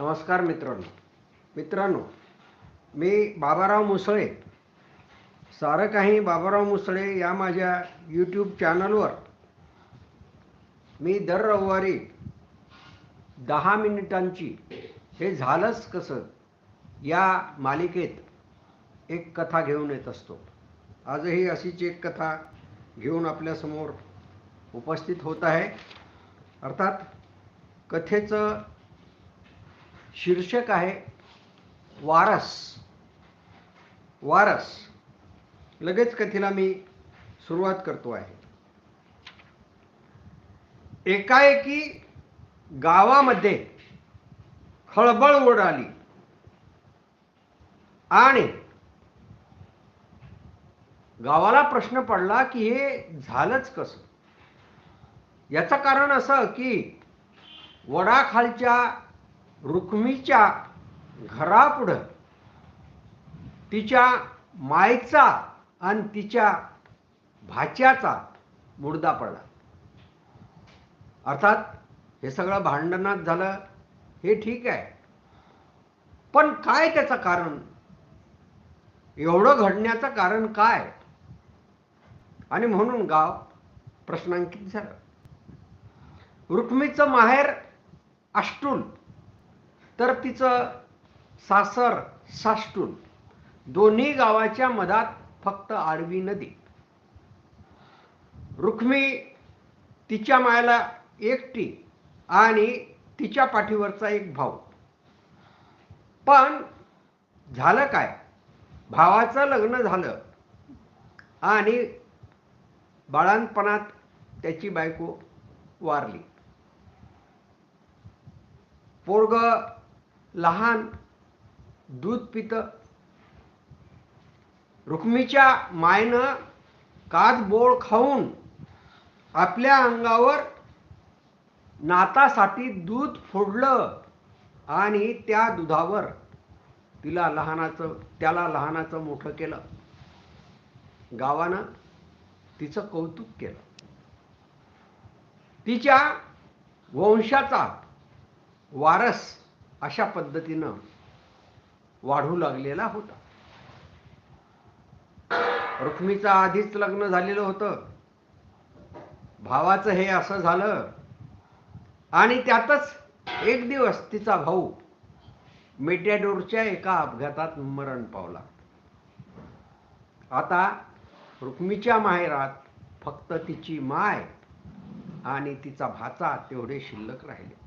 नमस्कार मित्रांनो. मित्रांनो मी बाबाराव मुसळे. सारं काही बाबाराव मुसळे या माझ्या यूट्यूब चॅनलवर मी दर रविवारी दहा मिनिटांची हे झालंच कसं या मालिकेत एक कथा घेऊन येत असतो. आजही अशीच एक कथा घेऊन आपल्यासमोर उपस्थित होत आहे. अर्थात कथेचं शीर्षक आहे वारस. वारस. लगेच कथेला मी सुरुवात करतो आहे. एकाएकी गावामध्ये खळबळ उडाली आणि गावाला प्रश्न पडला की हे झालंच कसं? याचं कारण असं की वडाखालच्या रुक्मीच्या घरापुढं तिच्या मायचा आणि तिच्या भाच्याचा मुडदा पडला. अर्थात हे सगळं भांडणात झालं हे ठीक आहे. पण काय त्याचं कारण? एवढं घडण्याचं कारण काय? आणि म्हणून गाव प्रश्नांकित झालं. रुक्मीचं माहेर अष्टून तर तिचं सासर साष्टून. दोन्ही गावाच्या मधात फक्त आडवी नदी. रुक्मी तिच्या मायाला एकटी आणि तिच्या पाठीवरचा एक भाऊ. पण झालं काय? भावाचं लग्न झालं आणि बाळांपणात त्याची बायको वारली. पोरग लहान दूध पित. रुक्मीच्या मायनं कातबोळ खाऊन आपल्या अंगावर नातासाठी दूध फोडलं आणि त्या दुधावर तिला लहानाचं त्याला लहानाचं मोठं केलं. गावानं तिचं कौतुक केलं. तिच्या वंशाचा वारस अशा पद्धतीनं वाढू लागलेला होता. रुक्मीचं आधीच लग्न झालेलं होतं. भावाचं हे असं झालं. आणि त्यातच एक दिवस तिचा भाऊ मेटॅडोरच्या एका अपघातात मरण पावला. आता रुक्मीच्या माहेरात फक्त तिची माय आणि तिचा भाचा तेवढे शिल्लक राहिले.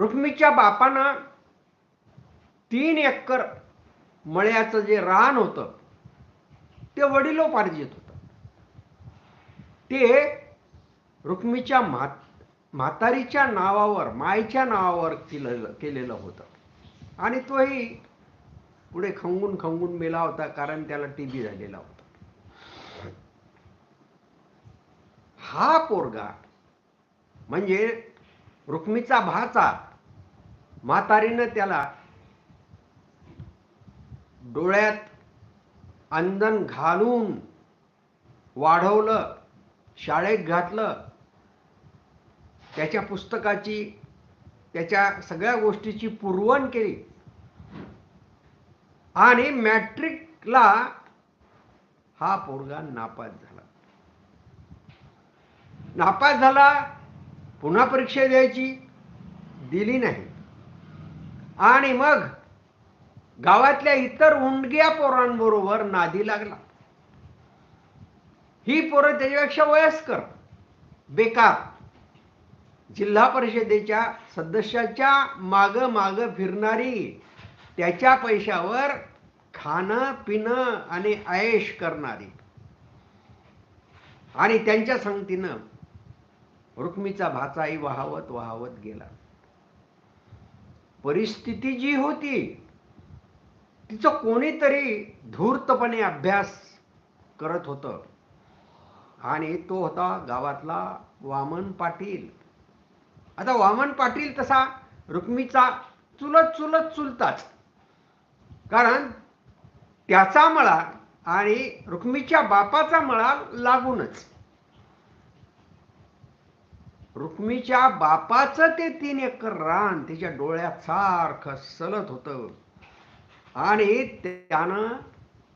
रुक्मीच्या बापानं तीन एकर मळ्याचं जे रान होतं ते वडिलोपार्जित होतं. ते रुक्मीच्या मात म्हातारीच्या नावावर मायच्या नावावर केलेलं केलेलं होतं. आणि तोही पुढे खंगून खंगून मेला होता कारण त्याला टी बी झालेला होता. हा पोरगा म्हणजे रुक्मीचा भाचा म्हातारीनं त्याला डोळ्यात अंधन घालून वाढवलं शाळेत घातलं. त्याच्या पुस्तकाची त्याच्या सगळ्या गोष्टीची पुरवण केली. आणि मॅट्रिकला हा पोरगा नापास झाला. नापास झाला पुन्हा परीक्षा द्यायची दिली नाही. आणि मग गावातल्या इतर उंडग्या पोरांबरोबर नादी लागला. ही पोरं त्याच्यापेक्षा वयस्कर बेकार. जिल्हा परिषदेच्या सदस्याच्या माग माग फिरणारी त्याच्या पैशावर खाणं पिणं आणि आयश करणारी. आणि त्यांच्या संगतीनं रुक्मीचा भाचाही वाहवत वाहवत गेला. परिस्थिती जी होती तिचं कोणीतरी धूर्तपणे अभ्यास करत होतं. आणि तो होता गावातला वामन पाटील. आता वामन पाटील तसा रुक्मीचा चुलत चुलत चुलताच. कारण त्याचा मळा आणि रुक्मीच्या बापाचा मळा लागूनच. रुक्मीच्या बापाचं ते तीन एकर रान तिच्या डोळ्यात सारखं सलत होतं. आणि त्यानं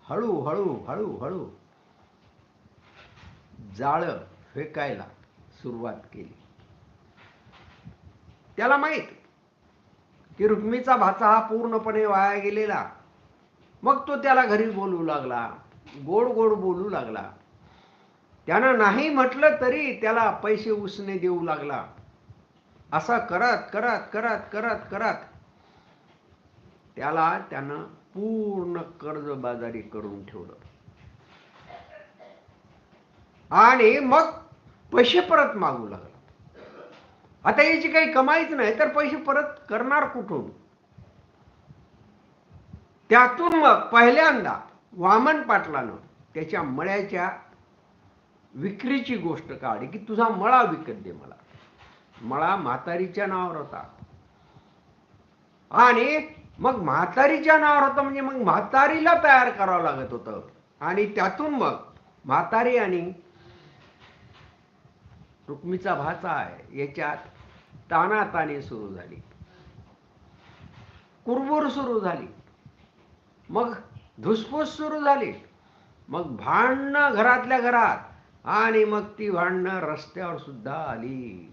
हळू हळू हळू हळू जाळ फेकायला सुरुवात केली. त्याला माहीत की रुक्मीचा भाचा हा पूर्णपणे वाया गेलेला. मग तो त्याला घरी बोलू लागला. गोड गोड बोलू लागला. त्यानं नाही म्हटलं तरी त्याला पैसे उसने देऊ लागला. असा करत करत करत करत करत त्याला त्यानं पूर्ण कर्जबाजारी करून ठेवलं. आणि मग पैसे परत मागू लागला. आता याची काही कमाईच नाही तर पैसे परत करणार कुठून? त्यातून मग पहिल्यांदा वामन पाटलानं त्याच्या मळ्याच्या विक्रीची गोष्ट काढली की तुझा मळा विकत दे मला. मळा म्हातारीच्या नावावर होता. आणि मग म्हातारीच्या नावावर होता म्हणजे मग म्हातारीला तयार करावं लागत होतं. आणि त्यातून मग म्हातारी आणि रुक्मीचा भाचा आहे. याच्यात तानातानी सुरू झाली. कुरबुर सुरू झाली. मग धुसफूस सुरू झाली. मग भांडणं घरातल्या घरात. आणि मग ती भांडणं रस्त्यावर सुद्धा आली.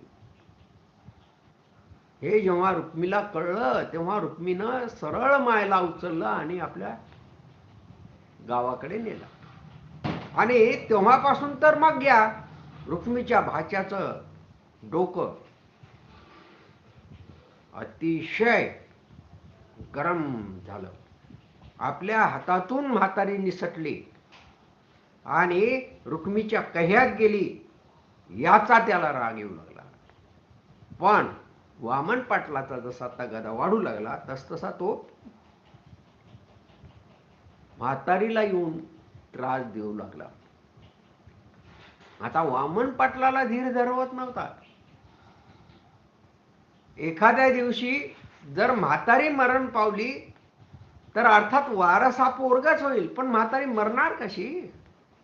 हे जेव्हा रुक्मीला कळलं तेव्हा रुक्मीनं सरळ मायला उचललं आणि आपल्या गावाकडे नेलं. आणि तेव्हापासून तर मग घ्या रुक्मीच्या भाच्याचं डोकं अतिशय गरम झालं. आपल्या हातातून म्हातारी निसटली. आणि रुक्मीच्या कह्यात गेली याचा त्याला राग येऊ लागला. पण वामन पाटलाचा जसा तगादा वाढू लागला तस तसा तो म्हातारीला येऊन त्रास देऊ लागला. आता वामन पाटलाला धीर धरवत नव्हता. एखाद्या दिवशी जर म्हातारी मरण पावली तर अर्थात वारसा पोरगाच होईल. पण म्हातारी मरणार कशी?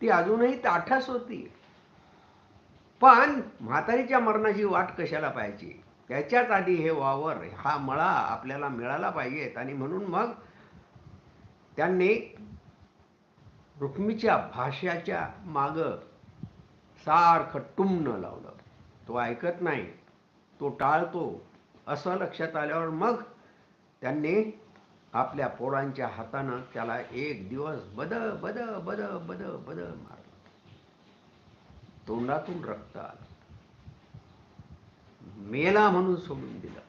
ती अजूनही ताठस होती. पण म्हातारीच्या मरणाची वाट कशाला पाहिजे त्याच्याच आधी हे वावर हा मळा आपल्याला मिळाला पाहिजेत आणि म्हणून मग त्यांनी रुक्मीच्या भाष्याच्या माग सारखं टुमणं लावलं. तो ऐकत नाही. तो टाळतो. असं लक्षात आल्यावर मग त्यांनी आपल्या पोरांच्या हातानं त्याला एक दिवस बद बद बद बद बद मारलं. तोंडातून रक्त आलं. मेला म्हणून सोडून दिलं.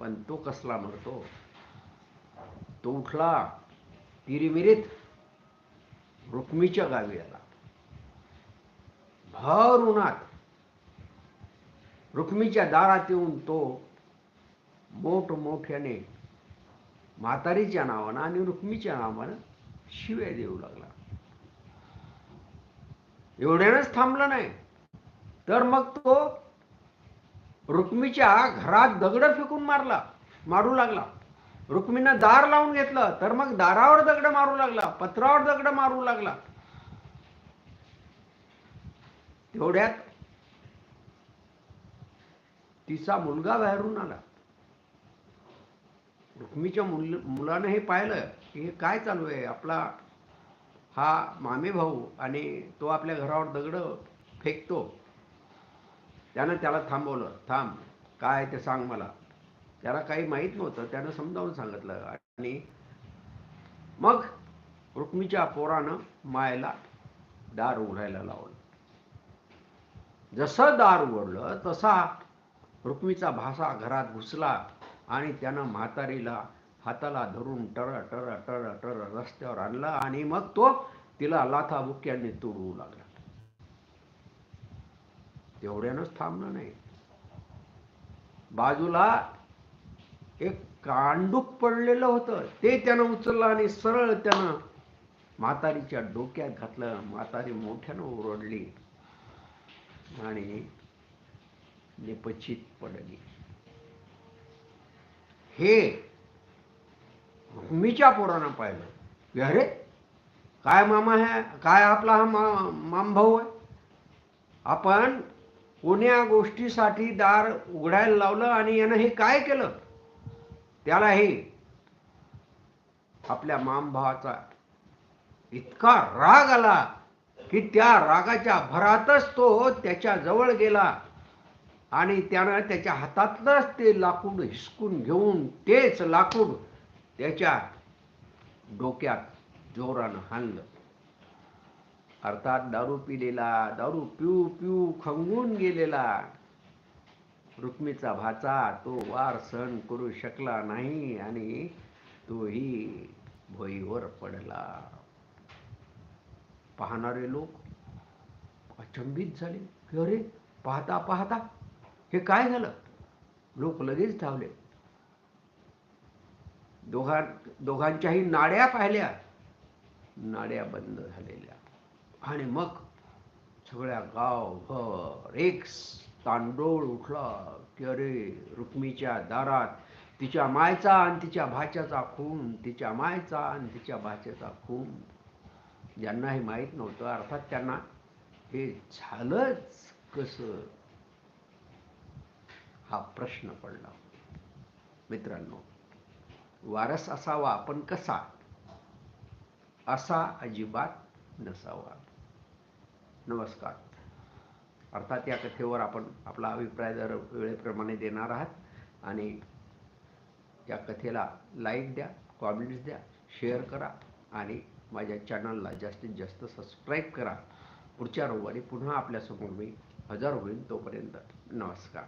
पण तो कसला मरतो? तो उठला तिरिमिरीत रुक्मीच्या गावी आला. भर उन्हात रुक्मीच्या दारात येऊन तो मोठमोठ्याने म्हातारीच्या नावानं आणि रुक्मीच्या नावानं शिव्या देऊ लागला. एवढ्यानंच थांबलं नाही. तर मग तो रुक्मीच्या घरात दगड फेकून मारला मारू लागला. रुक्मीनं दार लावून घेतलं तर मग दारावर दगड मारू लागला पत्रावर दगड मारू लागला. तेवढ्यात तिचा मुलगा बाहेरून आला. रुक्मीच्या मुल मुलानं हे पाहिलं की हे काय चालू आहे? आपला हा मामे भाऊ आणि तो आपल्या घरावर दगड फेकतो. त्यानं त्याला थांबवलं. थांब काय ते सांग मला. त्याला काही माहीत नव्हतं. त्यानं समजावून सांगितलं. आणि मग रुक्मीच्या पोरानं मायला दार उघडायला लावलं. जसं दार उघडलं तसा रुक्मीचा भासा घरात घुसला. आणि त्यानं म्हातारीला हाताला धरून टर टर टर टर रस्त्यावर आणला आणि मग तो तिला लाथा बुक्याने तुडवू लागला. तेवढ्यानंच थांबलं नाही. बाजूला एक कांडूक पडलेलं होतं. ते त्यानं उचललं आणि सरळ त्यानं म्हातारीच्या डोक्यात घातलं. म्हातारी मोठ्यानं ओरडली आणि निपचित पडली. हे मीच्या पोरानं पाहिलं. की अरे काय मामा आहे काय आपला हा मा मामभाऊ आहे? आपण कोण्या गोष्टीसाठी दार उघडायला लावलं आणि यानं हे काय केलं? त्याला हे आपल्या मामभावाचा इतका राग आला की त्या रागाच्या भरातच तो त्याच्याजवळ गेला. आणि त्यानं त्याच्या हातातलंच ते लाकूड हिसकून घेऊन तेच लाकूड त्याच्या डोक्यात जोरानं हाणलं. अर्थात दारू पिलेला दारू पिऊ पिऊ खंगून गेलेला. रुक्मीचा भाचा तो वार सहन करू शकला नाही आणि तोही भोईवर पडला. पाहणारे लोक अचंबित झाले. अरे पाहता पाहता हे काय झालं? लोक लगेच धावले. दोघां दोघांच्याही नाड्या पाहिल्या. नाड्या बंद झालेल्या. आणि मग सगळ्या गावभर एक तांडोळ उठला की अरे रुक्मीच्या दारात तिच्या मायचा आणि तिच्या भाच्याचा खून तिच्या मायचा आणि तिच्या भाच्याचा खून. ज्यांना हे माहीत नव्हतं अर्थात त्यांना हे झालंच कसं? हा प्रश्न पडला. मित्रांनो वारस असावा पण कसा? असा अजिबात नसावा. नमस्कार. अर्थात या कथेवर आपण आपला अभिप्राय दर वेळेप्रमाणे देणार आहात आणि या कथेला लाईक द्या कॉमेंट्स द्या शेअर करा आणि माझ्या चॅनलला जास्तीत जास्त सबस्क्राईब करा. पुढच्या रविवारी पुन्हा आपल्यासमोर मी हजर होईल तोपर्यंत नमस्कार.